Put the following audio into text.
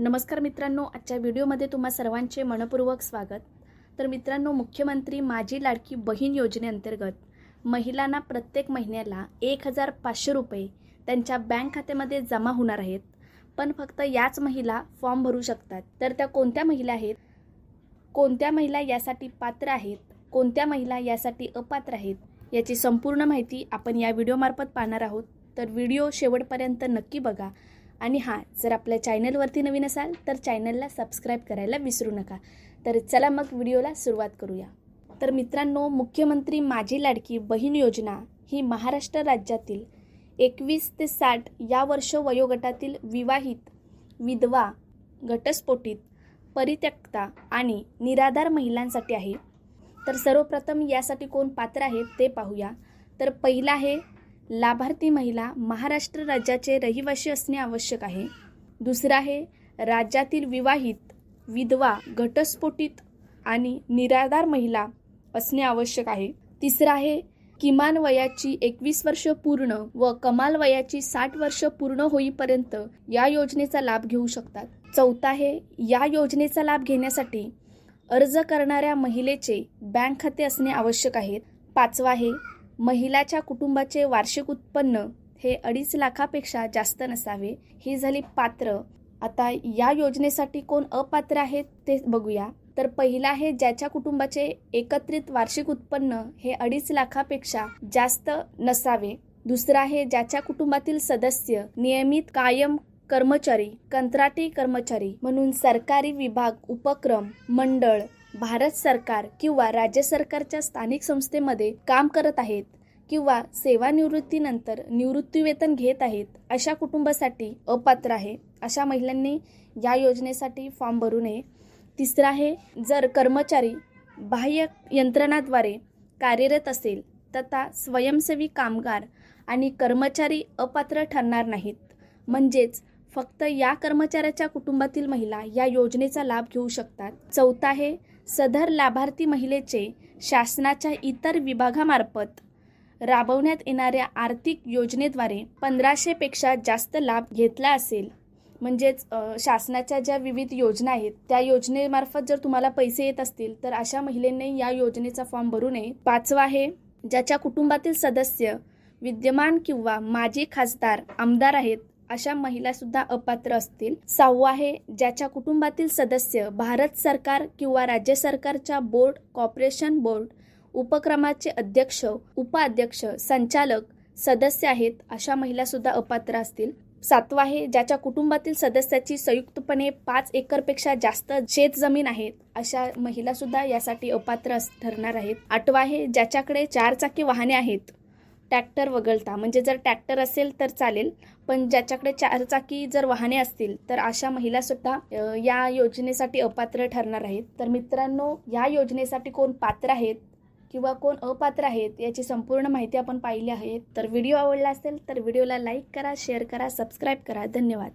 नमस्कार मित्रांनो आजच्या व्हिडिओमध्ये तुम्हा सर्वांचे मनपूर्वक स्वागत. तर मित्रांनो मुख्यमंत्री माझी लाडकी बहीण योजनेअंतर्गत महिलांना प्रत्येक महिन्याला एक हजार पाचशे रुपये त्यांच्या बँक खात्यामध्ये जमा होणार आहेत. पण फक्त याच महिला फॉर्म भरू शकतात. तर त्या कोणत्या महिला आहेत? कोणत्या महिला यासाठी पात्र आहेत? कोणत्या महिला यासाठी अपात्र आहेत? याची संपूर्ण माहिती आपण या व्हिडिओमार्फत पाहणार आहोत. तर व्हिडिओ शेवटपर्यंत नक्की बघा. आणि हां जर आपल्या चॅनलवरती नवीन असाल तर चॅनलला सबस्क्राईब करायला विसरू नका. तर चला मग व्हिडिओला सुरुवात करूया. तर मित्रांनो मुख्यमंत्री माझी लाडकी बहीण योजना ही महाराष्ट्र राज्यातील एकवीस ते साठ या वर्ष वयोगटातील विवाहित विधवा घटस्फोटित परित्यक्ता आणि निराधार महिलांसाठी आहे. तर सर्वप्रथम यासाठी कोण पात्र आहे ते पाहूया. तर पहिला आहे लाभार्थी महिला महाराष्ट्र राज्याचे रहिवासी असणे आवश्यक आहे. दुसरं आहे राज्यातील विवाहित विधवा घटस्फोटित आणि निराधार महिला असणे आवश्यक आहे. तिसरं आहे किमान वयाची एकवीस वर्ष पूर्ण व कमाल वयाची साठ वर्ष पूर्ण होईपर्यंत या योजनेचा लाभ घेऊ शकतात. चौथा आहे या योजनेचा लाभ घेण्यासाठी अर्ज करणाऱ्या महिलेचे बँक खाते असणे आवश्यक आहे. पाचवा आहे महिलाच्या कुटुंबाचे वार्षिक उत्पन्न हे अडीच लाखापेक्षा जास्त नसावे. ही झाली पात्र. आता या योजनेसाठी कोण अपात्र आहेत ते बघूया. तर पहिला आहे ज्याच्या कुटुंबाचे एकत्रित वार्षिक उत्पन्न हे अडीच लाखापेक्षा जास्त नसावे. दुसरं आहे ज्याच्या कुटुंबातील सदस्य नियमित कायम कर्मचारी कंत्राटी कर्मचारी म्हणून सरकारी विभाग उपक्रम मंडळ भारत सरकार किंवा राज्य सरकारच्या स्थानिक संस्थेमध्ये काम करत आहेत किंवा सेवानिवृत्तीनंतर निवृत्तीवेतन घेत आहेत अशा कुटुंबासाठी अपात्र आहे. अशा महिलांनी या योजनेसाठी फॉर्म भरू नये. तिसरं आहे जर कर्मचारी बाह्य यंत्रणाद्वारे कार्यरत असेल तथा स्वयंसेवी कामगार आणि कर्मचारी अपात्र ठरणार नाहीत. म्हणजेच फक्त या कर्मचाऱ्याच्या कुटुंबातील महिला या योजनेचा लाभ घेऊ शकतात. चौथा आहे सदर लाभार्थी महिलेचे शासनाच्या इतर विभागामार्फत राबवण्यात येणाऱ्या आर्थिक योजनेद्वारे पंधराशेपेक्षा जास्त लाभ घेतला असेल. म्हणजेच शासनाच्या ज्या विविध योजना आहेत त्या योजनेमार्फत जर तुम्हाला पैसे येत असतील तर अशा महिलेने या योजनेचा फॉर्म भरू नये. पाचवा आहे ज्याच्या कुटुंबातील सदस्य विद्यमान किंवा माजी खासदार आमदार आहेत अशा महिला सुद्धा अपात्र असतील. सहावं आहे ज्याच्या कुटुंबातील सदस्य भारत सरकार किंवा राज्य सरकारच्या बोर्ड कॉर्पोरेशन बोर्ड उपक्रमाचे अध्यक्ष उपाध्यक्ष संचालक सदस्य आहेत अशा महिला सुद्धा अपात्र असतील. सातवा आहे ज्याच्या कुटुंबातील सदस्याची संयुक्तपणे पाच एकरपेक्षा जास्त शेत जमीन आहेत अशा महिला सुद्धा यासाठी अपात्र अस- ठरणार आहेत. आठवा आहे ज्याच्याकडे चार चाकी वाहने आहेत. टॅक्टर वगळता. म्हणजे जर टॅक्टर असेल तर चालेल पण ज्याच्याकडे चारचाकी जर वाहने असतील तर अशा महिलासुद्धा या योजनेसाठी अपात्र ठरणार आहेत. तर मित्रांनो या योजनेसाठी कोण पात्र आहेत किंवा कोण अपात्र आहेत याची संपूर्ण माहिती आपण पाहिली आहे. तर व्हिडिओ आवडला असेल तर व्हिडिओला लाईक करा शेअर करा सबस्क्राईब करा. धन्यवाद.